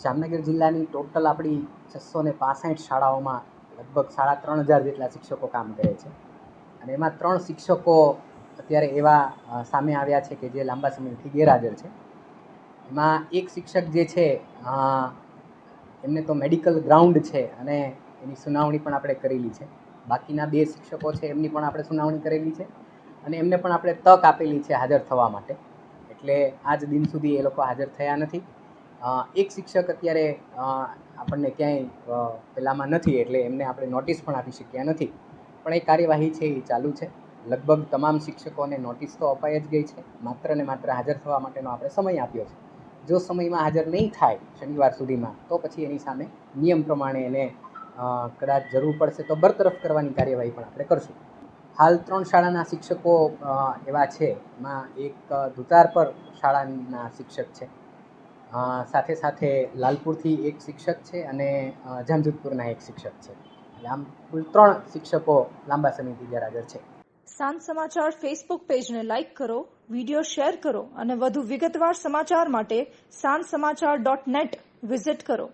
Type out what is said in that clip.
જામનગર જિલ્લાની ટોટલ આપણી છસો ને પાસઠ શાળાઓમાં લગભગ સાડા ત્રણ હજાર જેટલા શિક્ષકો કામ કરે છે. અને એમાં ત્રણ શિક્ષકો અત્યારે એવા સામે આવ્યા છે કે જે લાંબા સમયથી ગેરહાજર છે. એમાં એક શિક્ષક જે છે એમને તો મેડિકલ ગ્રાઉન્ડ છે અને એની સુનાવણી પણ આપણે કરેલી છે. બાકીના બે શિક્ષકો છે, એમની પણ આપણે સુનાવણી કરેલી છે અને એમને પણ આપણે તક આપેલી છે હાજર થવા માટે. એટલે આજ દિન સુધી એ લોકો હાજર થયા નથી. એક શિક્ષક અત્યારે આપણને ક્યાંય પેલામાં નથી, એટલે એમને આપણે નોટિસ પણ આપી શક્યા નથી. પણ એ કાર્યવાહી છે, એ ચાલુ છે. લગભગ તમામ શિક્ષકોને નોટિસ તો અપાઈ જ ગઈ છે. માત્ર ને માત્ર હાજર થવા માટેનો આપણે સમય આપ્યો છે. જો સમયમાં હાજર નહીં થાય શનિવાર સુધીમાં, તો પછી એની સામે નિયમ પ્રમાણે એને કદાચ જરૂર પડશે તો બરતરફ કરવાની કાર્યવાહી પણ આપણે કરશું. હાલ ત્રણ શાળાના શિક્ષકો એવા છે. એમાં એક ધુતાર ધુતારપર શાળાના શિક્ષક છે. સાથે સાથે લાલપુરથી એક શિક્ષક છે અને જામજોધપુરના એક શિક્ષક છે. એટલે આમ કુલ ત્રણ શિક્ષકો લાંબા સમયથી ગેરહાજર છે. સાંજ સમાચાર ફેસબુક પેજને લાઇક કરો વિડિયો શેર કરો અને વધુ વિગતવાર સમાચાર માટે સાંજ સમાચાર ડોટ નેટ વિઝિટ કરો.